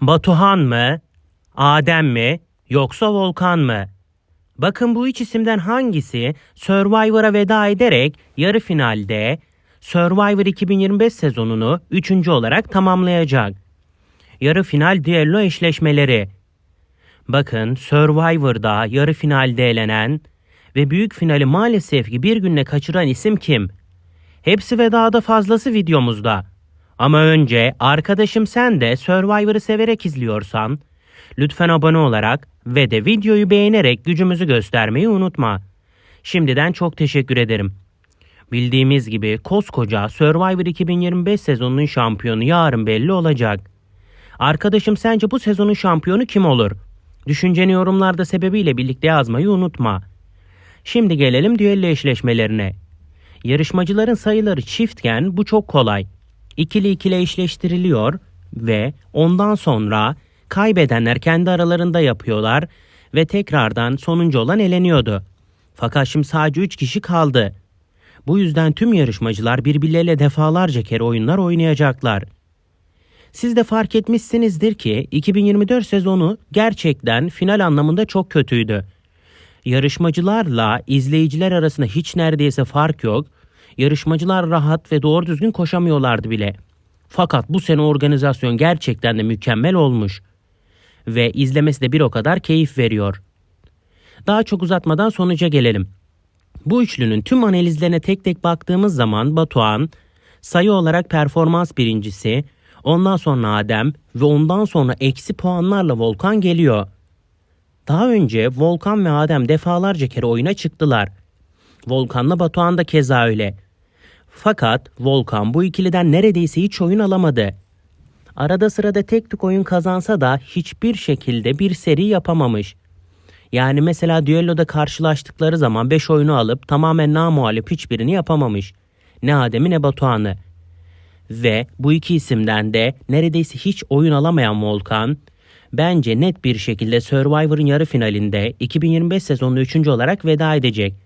Batuhan mı? Adem mi? Yoksa Volkan mı? Bakın bu üç isimden hangisi Survivor'a veda ederek yarı finalde Survivor 2025 sezonunu üçüncü olarak tamamlayacak. Yarı final düello eşleşmeleri. Bakın Survivor'da yarı finalde elenen ve büyük finali maalesef ki bir günle kaçıran isim kim? Hepsi ve daha da fazlası videomuzda. Ama önce arkadaşım sen de Survivor'ı severek izliyorsan lütfen abone olarak ve de videoyu beğenerek gücümüzü göstermeyi unutma. Şimdiden çok teşekkür ederim. Bildiğimiz gibi koskoca Survivor 2025 sezonunun şampiyonu yarın belli olacak. Arkadaşım sence bu sezonun şampiyonu kim olur? Düşünceni yorumlarda sebebiyle birlikte yazmayı unutma. Şimdi gelelim düello eşleşmelerine. Yarışmacıların sayıları çiftken bu çok kolay. İkili ikili eşleştiriliyor ve ondan sonra kaybedenler kendi aralarında yapıyorlar ve tekrardan sonuncu olan eleniyordu. Fakat şimdi sadece 3 kişi kaldı. Bu yüzden tüm yarışmacılar birbirleriyle defalarca kere oyunlar oynayacaklar. Siz de fark etmişsinizdir ki 2024 sezonu gerçekten final anlamında çok kötüydü. Yarışmacılarla izleyiciler arasında hiç neredeyse fark yok. Yarışmacılar rahat ve doğru düzgün koşamıyorlardı bile. Fakat bu sene organizasyon gerçekten de mükemmel olmuş. Ve izlemesi de bir o kadar keyif veriyor. Daha çok uzatmadan sonuca gelelim. Bu üçlünün tüm analizlerine tek tek baktığımız zaman Batuhan sayı olarak performans birincisi, ondan sonra Adem ve ondan sonra eksi puanlarla Volkan geliyor. Daha önce Volkan ve Adem defalarca kere oyuna çıktılar. Volkan'la Batuhan da keza öyle. Fakat Volkan bu ikiliden neredeyse hiç oyun alamadı. Arada sırada tek tük oyun kazansa da hiçbir şekilde bir seri yapamamış. Yani mesela düelloda karşılaştıkları zaman 5 oyunu alıp tamamen namuhalip hiçbirini yapamamış. Ne Adem'i ne Batuhan'ı. Ve bu iki isimden de neredeyse hiç oyun alamayan Volkan, bence net bir şekilde Survivor'ın yarı finalinde 2025 sezonunda 3. olarak veda edecek.